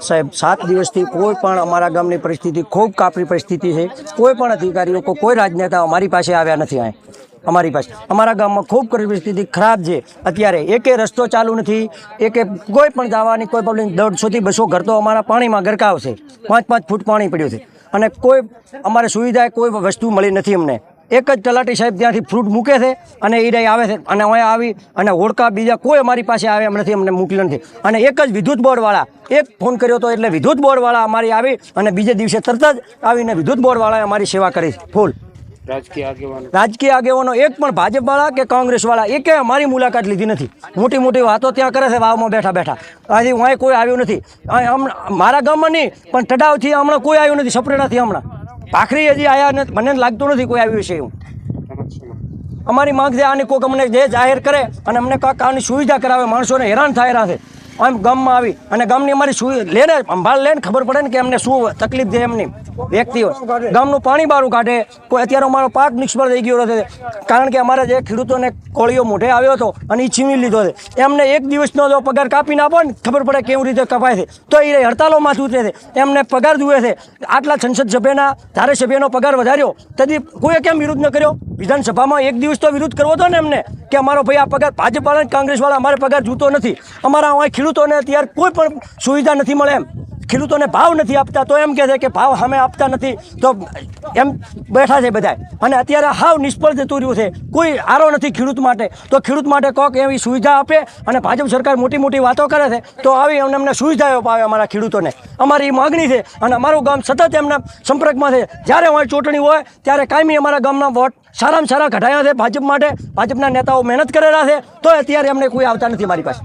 સાહેબ, સાત દિવસથી કોઈ પણ અમારા ગામની પરિસ્થિતિ ખૂબ કાપરી પરિસ્થિતિ છે. કોઈ પણ અધિકારીઓ કોઈ રાજનેતા અમારી પાસે આવ્યા નથી અહીં અમારી પાસે. અમારા ગામમાં ખૂબ પરિસ્થિતિ, ખરાબ છે. અત્યારે એકે રસ્તો ચાલુ નથી. એકે કોઈ પણ જવાની કોઈ પ્રોબ્લેમ દોઢસોથી બસો ઘર તો અમારા પાણીમાં ગરકાવ છે. પાંચ પાંચ ફૂટ પાણી પડ્યું છે. અને કોઈ અમારે સુવિધા કોઈ વસ્તુ મળી નથી અમને. એક જ તલાટી સાહેબ ત્યાંથી ફ્રૂટ મૂકે છે અને એ ડાય આવે છે અને અહીંયા આવી અને હોડકા બીજા કોઈ અમારી પાસે આવે એમ નથી અમને મોકલ્યો નથી. અને એક જ વિદ્યુત બોર્ડવાળા એક ફોન કર્યો તો એટલે વિદ્યુત બોર્ડવાળા અમારી આવી અને બીજે દિવસે તરત જ આવીને વિદ્યુત બોર્ડવાળાએ અમારી સેવા કરી ફૂલ. રાજકીય આગેવાનો. રાજકીય આગેવાનો એક પણ ભાજપવાળા કે કોંગ્રેસવાળા એકે અમારી મુલાકાત લીધી નથી. મોટી મોટી વાતો ત્યાં કરે છે વાવમાં બેઠા બેઠા. આજે કોઈ આવ્યું નથી. મારા ગામમાં નહીં પણ ટડાવથી હમણાં કોઈ આવ્યું નથી સપરેડાથી હમણાં. ભાખરી હજી આવ્યા નથી મને લાગતું નથી કોઈ આવ્યું છે એવું? અમારી માંગ છે આની કોઈક અમને જે જાહેર કરે અને અમને કાંઈક આની સુવિધા કરાવે, માણસોને હેરાન થાય રહ્યા છે આમ ગમમાં આવી અને ગમની અમારી સુ લેને સંભાળ લે ને ખબર પડે ને કે અમને શું તકલીફ છે એમની વ્યક્તિઓ. ગામનું પાણી બારું કાઢે. કોઈ અત્યારે અમારો પાક નિષ્ફળ થઈ ગયો છે. કારણ કે અમારા જે ખેડૂતોને કોળીઓ મોઢે આવ્યો હતો અને એ છીનવી લીધો છે. એમને એક દિવસનો જો પગાર કાપીને આપો ને ખબર પડે કેવી રીતે કપાય છે. તો એ હડતાલોમાં ઉતરે છે. એમને પગાર જુએ છે. આટલા સંસદ સભ્યના ધારાસભ્યનો પગાર વધાર્યો. તેથી કોઈએ કેમ વિરોધ ન કર્યો? વિધાનસભામાં એક દિવસ તો વિરોધ કરવો હતો ને એમને કે અમારો ભાઈ આ પગાર ભાજપવાળા કોંગ્રેસવાળા અમારે પગાર જૂતો નથી. અમારા ખેડૂતોને અત્યારે કોઈ પણ સુવિધા નથી મળે એમ. ખેડૂતોને ભાવ નથી આપતા, તો એમ કહે છે કે ભાવ અમે આપતા નથી. તો એમ બેઠા છે બધા અને અત્યારે હાવ નિષ્ફળ જતું રહ્યું છે. કોઈ આરો નથી ખેડૂત માટે. તો ખેડૂત માટે કોક એવી સુવિધા આપે અને ભાજપ સરકાર મોટી મોટી વાતો કરે છે, તો આવી એમને અમને સુવિધાઓ પાવે અમારા ખેડૂતોને. અમારી માગણી છે અને અમારું ગામ સતત એમના સંપર્કમાં છે. જ્યારે હોય ચૂંટણી હોય, ત્યારે કાયમી અમારા ગામના વોટ સારામાં સારા ઘટાયા છે ભાજપ માટે. ભાજપના નેતાઓ મહેનત કરેલા છે, તો અત્યારે એમને કોઈ આવતા નથી મારી પાસે.